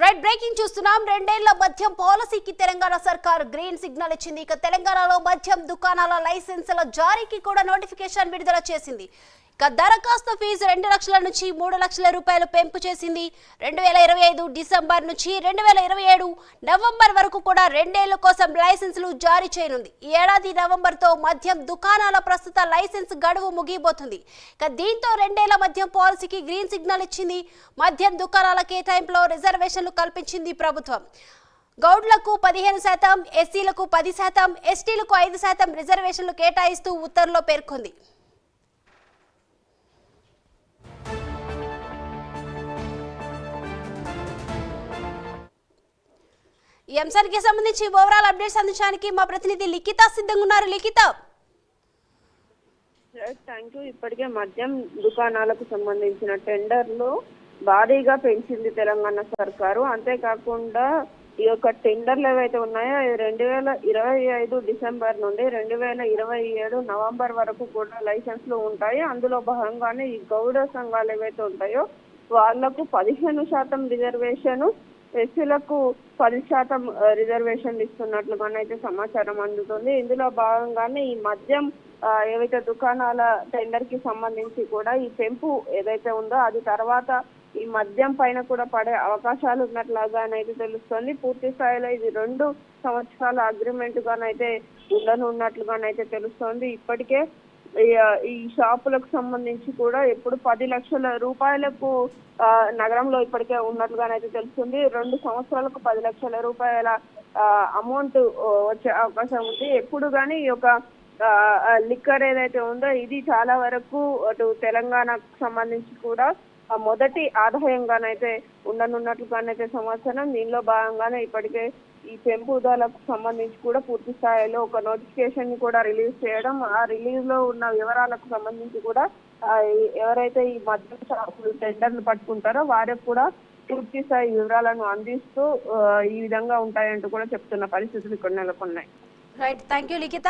Red breaking చూస్తున్నాం. రెండేళ్ళ మద్యం పాలసీకి తెలంగాణ సర్కార్ గ్రీన్ సిగ్నల్ ఇచ్చింది. ఇక తెలంగాణలో మద్యం దుకాణాల లైసెన్సుల జారీకి కూడా నోటిఫికేషన్ విడుదల చేసింది. ఇక దరఖాస్తు ఫీజు రెండు లక్షల నుంచి మూడు లక్షల రూపాయలు పెంపు చేసింది. రెండు వేల ఇరవై ఐదు డిసెంబర్ నుంచి రెండు వేల ఇరవై ఏడు నవంబర్ వరకు కూడా రెండేళ్ళ కోసం లైసెన్సులు జారీ చేయనుంది. ఈ ఏడాది నవంబర్తో మద్యం దుకాణాల ప్రస్తుత లైసెన్స్ గడువు ముగిపోతుంది ఇక దీంతో రెండేళ్ళ మద్యం పాలసీకి గ్రీన్ సిగ్నల్ ఇచ్చింది. మద్యం దుకాణాల కేటాయింపులో రిజర్వేషన్లు కల్పించింది ప్రభుత్వం. గౌడ్లకు పదిహేను శాతం ఎస్సీలకు పది శాతం ఎస్టీలకు ఐదు శాతం రిజర్వేషన్లు కేటాయిస్తూ ఉత్తర్వులో పేర్కొంది. ఈ అంశానికి సంబంధించి ఓవరాల్ అప్డేట్స్ అందించడానికి మా ప్రతినిధి లిఖిత సిద్ధంగా ఉన్నారు. లిఖిత. థ్యాంక్ యూ ఇప్పటికే మద్యం దుకాణాలకు సంబంధించిన టెండర్లు భారీగా పెంచింది తెలంగాణ సర్కారు. అంతేకాకుండా ఈ యొక్క టెండర్లు ఏవైతే ఉన్నాయో రెండు వేల ఇరవై ఐదు డిసెంబర్ నుండి రెండు వేల ఇరవై ఏడు నవంబర్ వరకు కూడా లైసెన్స్లు ఉంటాయి. అందులో భాగంగానే ఈ గౌడ సంఘాలు ఏవైతే ఉంటాయో వాళ్ళకు పదిహేను శాతం రిజర్వేషన్ ఎస్సీలకు పది శాతం రిజర్వేషన్ ఇస్తున్నట్లుగానైతే సమాచారం అందుతుంది. ఇందులో భాగంగానే ఈ మద్యం ఏవైతే దుకాణాల టెండర్కి సంబంధించి కూడా ఈ పెంపు ఏదైతే ఉందో అది తర్వాత ఈ మద్యం పైన కూడా పడే అవకాశాలు ఉన్నట్లుగానైతే తెలుస్తుంది. పూర్తి స్థాయిలో ఇది రెండు సంవత్సరాల అగ్రిమెంట్ గానైతే ఉండనున్నట్లుగానైతే తెలుస్తోంది. ఇప్పటికే ఈ- షాపులకు సంబంధించి కూడా ఇప్పుడు పది లక్షల రూపాయలకు ఆ, నగరంలో ఇప్పటికే ఉన్నట్లుగానైతే తెలుస్తుంది. రెండు సంవత్సరాలకు పది లక్షల రూపాయల అమౌంట్ వచ్చే అవకాశం ఉంది. ఎప్పుడు కానీ ఈ యొక్క లిక్కర్ ఏదైతే ఉందో ఇది చాలా వరకు అటు తెలంగాణకు సంబంధించి కూడా మొదటి ఆదాయంగానైతే ఉండనున్నట్లుగానైతే సమాచారం. దీనిలో భాగంగానే ఇప్పటికే ఈ పెంపుదలకు సంబంధించి కూడా పూర్తి స్థాయిలో ఒక నోటిఫికేషన్ని కూడా రిలీజ్ చేయడం ఆ రిలీజ్లో ఉన్న వివరాలకు సంబంధించి కూడా ఎవరైతే ఈ మద్యం షాపులు టెండర్లు పట్టుకుంటారో వారికి కూడా పూర్తి స్థాయి వివరాలను అందిస్తూ ఈ విధంగా ఉంటాయంటూ కూడా చెప్తున్న పరిస్థితులు ఇక్కడ నెలకొన్నాయి. Right thank you Likhita